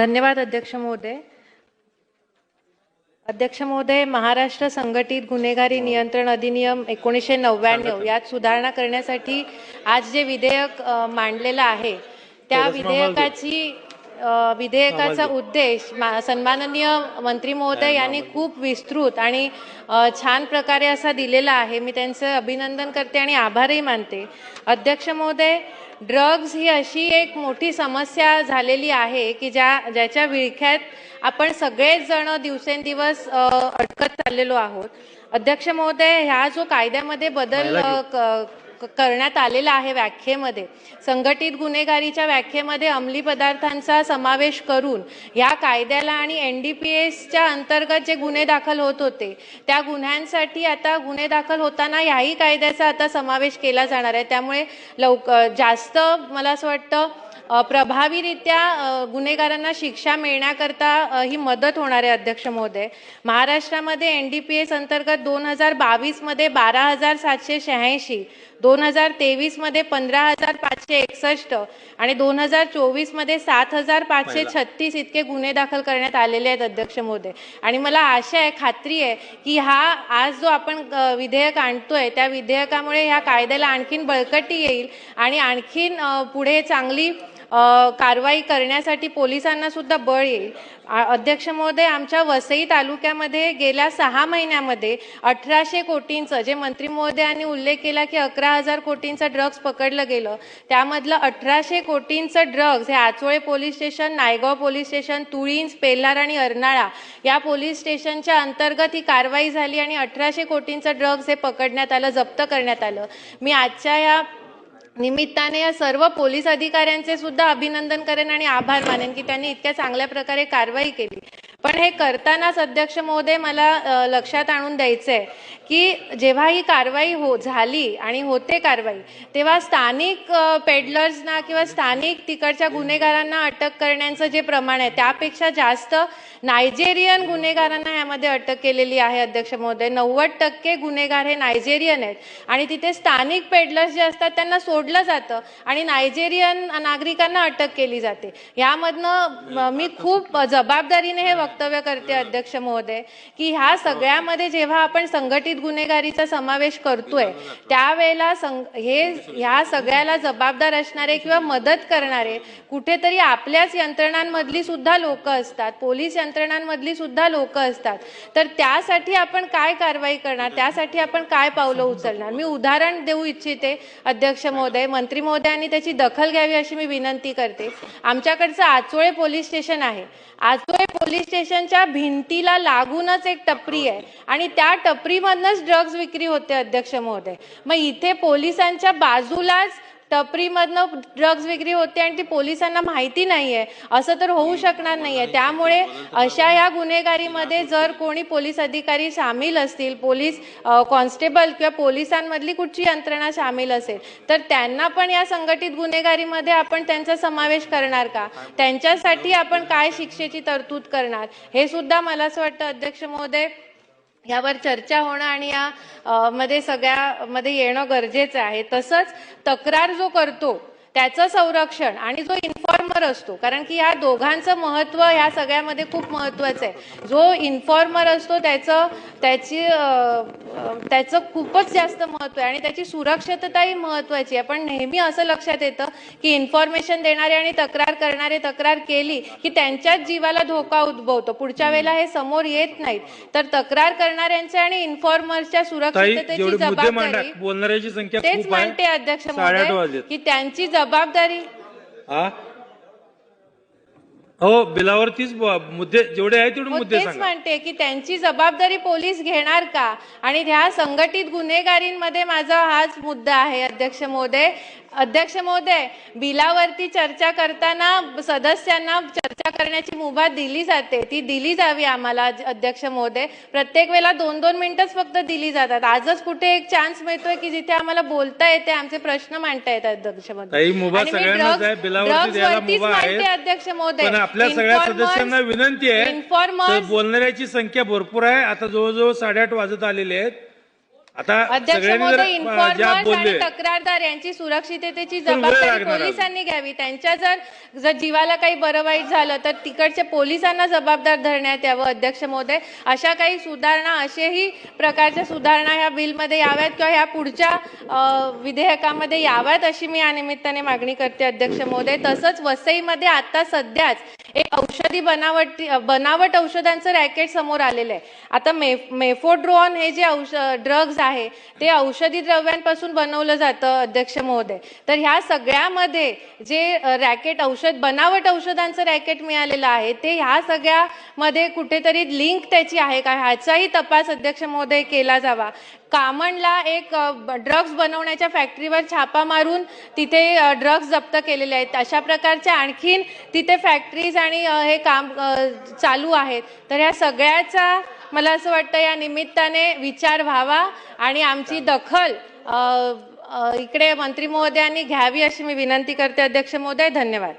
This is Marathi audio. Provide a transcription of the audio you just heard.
धन्यवाद अध्यक्ष महोदय. अध्यक्ष महोदय महाराष्ट्र संघटित गुन्हेगारी नियंत्रण अधिनियम एकोणीसशे नव्याण्णव यात सुधारणा करण्यासाठी आज जे विधेयक अ, मांडलेलं आहे त्या विधेयकाची विधेयकाचा उद्देश मा- सन्माननीय मंत्री महोदय यांनी खूप विस्तृत आणि छान प्रकारे असा दिलेला आहे. मी त्यांचं अभिनंदन करते आणि आभारही मानते. अध्यक्ष महोदय ड्रग्ज ही अशी एक मोठी समस्या झालेली आहे की ज्या ज्याच्या विळख्यात आपण सगळेच जण दिवसेंदिवस अडकत चाललेलो आहोत. अध्यक्ष महोदय ह्या जो कायद्यामध्ये बदल करण्यात आलेला आहे व्याख्येमध्ये. संघटित गुन्हेगारीच्या व्याख्येमध्ये अंमली पदार्थांचा समावेश करून या कायद्याला आणि एन डी पी एसच्या अंतर्गत जे गुन्हे दाखल होत होते त्या गुन्ह्यांसाठी आता गुन्हे दाखल होताना याही कायद्याचा आता समावेश केला जाणार आहे. त्यामुळे लवक जास्त मला असं वाटतं प्रभावीरित्या गुन्हेगारांना शिक्षा मिळण्याकरता ही मदत होणार आहे अध्यक्ष महोदय. महाराष्ट्रामध्ये एन डी पी एस अंतर्गत दोन हजार बावीसमध्ये बारा हजार सातशे शहाऐंशी दोन हजार तेवीसमध्ये पंधरा हजार पाचशे एकसष्ट आणि दोन हजार चोवीसमध्ये सात हजार पाचशे छत्तीस इतके गुन्हे दाखल करण्यात आलेले आहेत अध्यक्ष महोदय आणि मला आशा आहे खात्री आहे की हा आज जो आपण विधेयक आणतोय त्या विधेयकामुळे ह्या कायद्याला आणखीन बळकटी येईल आणि आणखीन पुढे चांगली कारवाई करण्यासाठी पोलिसांना सुद्धा बळ येईल. अध्यक्ष महोदय आमच्या वसई तालुक्यामध्ये गेल्या सहा महिन्यामध्ये अठराशे कोटींचं जे मंत्री महोदयांनी उल्लेख केला की अकरा हजार कोटींचं ड्रग्ज पकडलं गेलं त्यामधलं अठराशे कोटींचं ड्रग्ज हे Achole police station Naigaon police station Tulinj Pelhar आणि अर्नाळा या पोलीस स्टेशनच्या अंतर्गत ही कारवाई झाली आणि अठराशे कोटींचं ड्रग्ज हे पकडण्यात आलं जप्त करण्यात आलं. मी आजच्या या निमित्ताने या सर्व पोलीस अधिकाऱ्यांचे सुद्धा अभिनंदन करेन आणि आभार मानेन की त्यांनी इतक्या चांगल्या प्रकारे कारवाई केली. पण हे करतानाच अध्यक्ष महोदय मला लक्षात आणून द्यायचं आहे की जेव्हा ही कारवाई हो झाली आणि होते कारवाई तेव्हा स्थानिक पेडलर्सना किंवा स्थानिक तिकडच्या गुन्हेगारांना अटक करण्याचं जे प्रमाण आहे त्यापेक्षा जास्त नायजेरियन गुन्हेगारांना यामध्ये अटक केलेली आहे अध्यक्ष महोदय. नव्वद टक्के गुन्हेगार हे नायजेरियन आहेत आणि तिथे स्थानिक पेडलर्स जे असतात त्यांना सोडलं जातं आणि नायजेरियन नागरिकांना अटक केली जाते. यामधनं मी खूप जबाबदारीने हे वक्तव्य करते अध्यक्ष महोदय की ह्या सगळ्यामध्ये जेव्हा आपण संघटित गुन्हेगारीचा समावेश करतोय त्यावेळेला हे ह्या सगळ्याला जबाबदार असणारे किंवा मदत करणारे कुठेतरी आपल्याच यंत्रणांमधली सुद्धा लोक असतात पोलीस यंत्रणांमधली सुद्धा लोक असतात. तर त्यासाठी आपण काय कारवाई करणार? त्यासाठी आपण काय पावलं उचलणार? मी उदाहरण देऊ इच्छिते अध्यक्ष महोदय. मंत्री महोदयांनी त्याची दखल घ्यावी अशी मी विनंती करते. आमच्याकडचं आचोळे पोलीस स्टेशन आहे. आचोळे पोलीस स्टेशन स्टेशनच्या भिंतीला लागूनच एक टपरी आहे. आणि त्या टपरीमधनच ड्रग्ज विक्री होते अध्यक्ष महोदय. मग इथे पोलिसांच्या बाजूलाच टपरीमधनं ड्रग्ज विक्री होते आणि ती पोलिसांना माहिती नाही आहे असं तर होऊ शकणार नाही आहे त्यामुळे अशा या गुन्हेगारीमध्ये जर कोणी पोलीस अधिकारी सामील असतील पोलीस कॉन्स्टेबल किंवा पोलिसांमधली कुठची यंत्रणा सामील असेल तर त्यांना पण या संघटित गुन्हेगारीमध्ये आपण त्यांचा समावेश करणार का? त्यांच्यासाठी आपण काय शिक्षेची तरतूद करणार? हे सुद्धा मला असं वाटतं अध्यक्ष महोदय. यावर चर्चा होणं आणि या मध्ये सगळ्यामध्ये येणं गरजेचं आहे. तसंच तक्रार जो करतो त्याचं संरक्षण आणि जो इन्फॉर्मर असतो कारण की या दोघांचं महत्त्व ह्या सगळ्यामध्ये खूप महत्वाचं आहे. जो इन्फॉर्मर असतो त्याचं त्याची त्याचं खूपच जास्त महत्त्व आहे आणि त्याची सुरक्षितताही महत्वाची आहे. पण नेहमी असं लक्षात येतं की इन्फॉर्मेशन देणारे आणि तक्रार करणारे तक्रार केली की त्यांच्याच जीवाला धोका उद्भवतो. पुढच्या वेळेला हे समोर येत नाहीत. तर तक्रार करणाऱ्यांच्या आणि इन्फॉर्मर्सच्या ताई सुरक्षिततेची जबाबदारी तेच म्हणते अध्यक्ष महोदय की त्यांची जबाबदारी? हा? हो बिलावरतीच मुद्दे जेवढे आहेत तेवढे मग मुद्दे तेच सांगा. म्हणते की त्यांची जबाबदारी पोलीस घेणार का? आणि ह्या संघटित गुन्हेगारींमध्ये माझा हाच मुद्दा आहे अध्यक्ष महोदय. अध्यक्ष महोदय बिलावरती चर्चा करताना सदस्यांना चर्चा करण्याची मुभा दिली जाते. ती दिली जावी आम्हाला अज- अध्यक्ष महोदय. प्रत्येक वेळेला दोन दोन मिनिटच फक्त दिली जातात. आजच कुठे एक चान्स मिळतोय की जिथे आम्हाला बोलता येते आमचे प्रश्न मांडता येतात अध्यक्ष महोदय. ताई, मुभा आणि मी सगळ्यांनाच drugs- आहे, बिलावरती drugs द्यायला वरतीच मुभा आहे. मांडते, अध्यक्ष महोदय. पण आपल्या सगळ्या Informers- सदस्यांना विनंती आहे. informers- तर बोलणाऱ्याची संख्या भरपूर आहे. आता जवळजवळ साडेआठ वाजत आलेले आहेत. आता अध्यक्ष सगळ्यांनी महोदय जर, अ, ज्या इन्फॉर्मर्स आणि बोलले तक्रारदार यांची सुरक्षिततेची वेळ जबाबदारी लागणार आहे. पोलिसांनी घ्यावी. त्यांच्या जर जर जीवाला काही बरं वाईट झालं तर तिकडच्या पोलिसांना जबाबदार धरण्यात यावं अध्यक्ष महोदय. अशा काही सुधारणा असेही प्रकारच्या सुधारणा ह्या बिलमध्ये याव्यात किंवा ह्या पुढच्या अ, विधेयकामध्ये याव्यात अशी मी या निमित्ताने मागणी करते अध्यक्ष महोदय. तसंच वसईमध्ये आता सध्याच एक औषधी बनावट बनावट औषधांचं रॅकेट समोर आलेलं आहे. आता मे मेफोड्रोन हे जे औष ड्रग्ज आहे ते औषधी द्रव्यांपासून बनवलं जातं अध्यक्ष महोदय. तर ह्या सगळ्यामध्ये जे रॅकेट औषध बनावट औषधांचं रॅकेट मिळालेलं आहे ते ह्या सगळ्यामध्ये कुठेतरी लिंक त्याची आहे का? ह्याचाही तपास अध्यक्ष महोदय केला जावा. कामणला एक ड्रग्ज बनवण्याच्या फॅक्टरीवर छापा मारून तिथे ड्रग्ज जप्त केलेले आहेत. अशा प्रकारच्या आणखीन तिथे फॅक्टरीज आणि हे काम चालू आहेत. तर ह्या सगळ्याचा मला असं वाटतं या निमित्ताने विचार व्हावा आणि आमची दखल इकडे मंत्री महोदयांनी घ्यावी अशी मी विनंती करते. अध्यक्ष महोदय धन्यवाद.